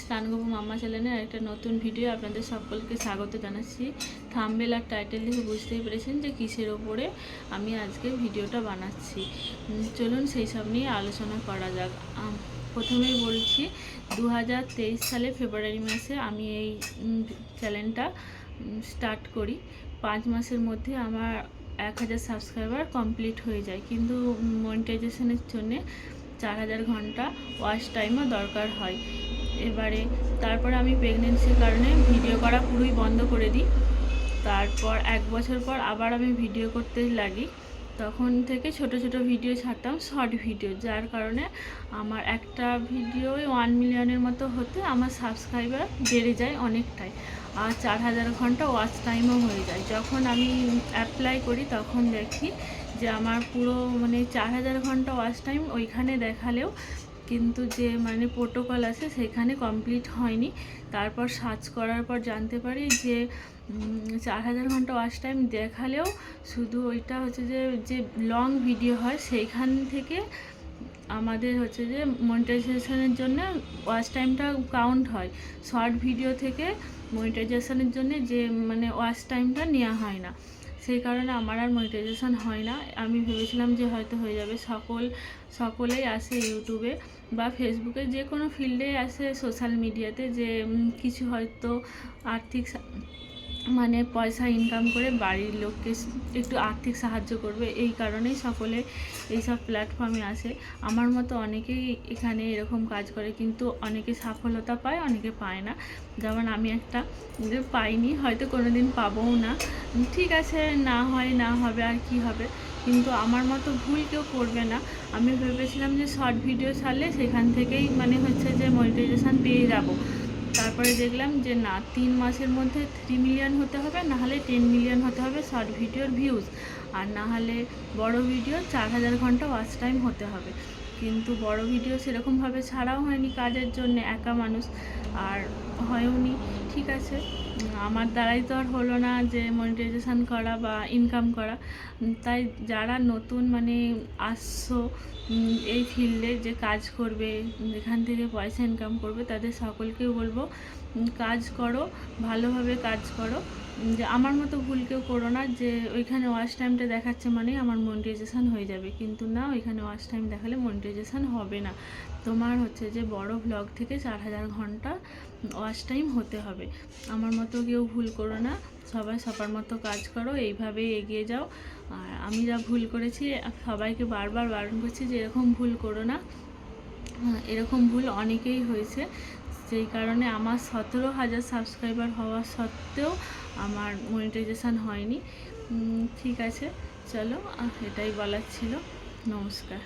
স্নানগোপু মাম্মা চ্যানেলের একটা নতুন ভিডিও আপনাদের সকলকে স্বাগত জানাচ্ছি। থাম্বেল আর টাইটেল দেখে বুঝতেই পেরেছেন যে কিসের ওপরে আমি আজকে ভিডিওটা বানাচ্ছি। চলুন সেই সব নিয়ে আলোচনা করা যাক। প্রথমেই বলছি দু হাজার তেইশ সালে ফেব্রুয়ারি মাসে আমি এই চ্যানেলটা স্টার্ট করি। পাঁচ মাসের মধ্যে আমার এক হাজার সাবস্ক্রাইবার কমপ্লিট হয়ে যায়। কিন্তু মনিটাইজেশনের জন্যে চার হাজার ঘণ্টা ওয়াচ টাইমও দরকার হয়। এবারে তারপরে আমি প্রেগনেন্সির কারণে ভিডিও করা পুরোই বন্ধ করে দিই। তারপর এক বছর পর আবার আমি ভিডিও করতে লাগি। তখন থেকে ছোট ছোট ভিডিও ছাড়তাম শর্ট ভিডিও যার কারণে আমার একটা ভিডিও ওয়ান মিলিয়নের মতো হতে আমার সাবস্ক্রাইবার বেড়ে যায় অনেকটাই। আর চার হাজার ঘণ্টা ওয়াচ টাইমও হয়ে যায়। যখন আমি অ্যাপ্লাই করি, তখন দেখি যে আমার পুরো মানে চার হাজার ঘণ্টা ওয়াচ টাইম ওইখানে দেখালেও কিন্তু যে মানে প্রোটোকল আছে সেখানে কমপ্লিট হয়নি। তারপর সার্চ করার পর জানতে পারি যে চার হাজার ঘণ্টা ওয়াচ টাইম দেখালেও শুধু ওইটা হচ্ছে যে যে লং ভিডিও হয় সেইখান থেকে আমাদের হচ্ছে যে মনিটাইজেশনের জন্য ওয়াচ টাইমটা কাউন্ট হয়। শর্ট ভিডিও থেকে মনিটাইজেশনের জন্য যে মানে ওয়াচ টাইমটা নেওয়া হয় না। সেই কারণে আমার আর মনিটাইজেশন হয় না। আমি ভেবেছিলাম যে হয়তো হয়ে যাবে। সকল, সকলেই আসে ইউটিউবে বা ফেসবুকে যে কোনো ফিল্ডে আসে সোশ্যাল মিডিয়াতে যে কিছু হয়তো আর্থিক মানে পয়সা ইনকাম করে বাড়ির লোককে একটু আর্থিক সাহায্য করবে, এই কারণেই সকলে এইসব প্ল্যাটফর্মে আসে। আমার মতো অনেকেই এখানে এরকম কাজ করে, কিন্তু অনেকে সফলতা পায়, অনেকে পায় না। যেমন আমি একটা পাইনি, হয়তো কোনো দিন পাবও না। ঠিক আছে, না হয়, না হবে, আর কি হবে? কিন্তু আমার মতো ভুল কেউ করবে না। আমি ভেবেছিলাম যে শর্ট ভিডিও ছাড়লে সেখান থেকেই মানে হচ্ছে যে মনিটাইজেশন পেয়ে যাব। তারপরে দেখলাম যে না, তিন মাসের মধ্যে থ্রি মিলিয়ন হতে হবে নাহলে টেন মিলিয়ন হতে হবে শর্ট ভিডিওর ভিউজ আর নাহলে বড় ভিডিও চার হাজার ঘণ্টা ওয়াচ টাইম হতে হবে। কিন্তু বড় ভিডিও সেরকমভাবে ছাড়াও হয়নি কাজের জন্য, একা মানুষ আর হয়ওনি, ঠিক আছে। আমার দ্বারাই তো আর হলো না যে মনিটাইজেশন করা বা ইনকাম করা। তাই যারা নতুন মানে আসছো এই ফিল্ডে যে কাজ করবে এখান থেকে পয়সা ইনকাম করবে, তাদের সকলকেই বলব কাজ করো, ভালোভাবে কাজ করো। যে আমার মতো ভুল কেউ করো না যে ওইখানে ওয়াচ টাইমটা দেখাচ্ছে মানে আমার মনিটাইজেশন হয়ে যাবে। কিন্তু না, ওইখানে ওয়াচ টাইম দেখালে মনিটাইজেশান হবে না। তোমার হচ্ছে যে বড় ব্লগ থেকে চার হাজার ঘণ্টা ওয়াচ টাইম হতে হবে। আমার মতো কেউ ভুল করো না। সবাই সবার মতো কাজ করো এইভাবেই এগিয়ে যাও। আর আমি যা ভুল করেছি সবাইকে বারবার বারণ করছি যে এরকম ভুল করো না। হ্যাঁ, এরকম ভুল অনেকেই হয়েছে। সেই কারণে আমার সতেরো হাজার সাবস্ক্রাইবার হওয়া সত্ত্বেও আমার মনিটাইজেশান হয়নি। ঠিক আছে চলো এটাই বলার ছিল। নমস্কার।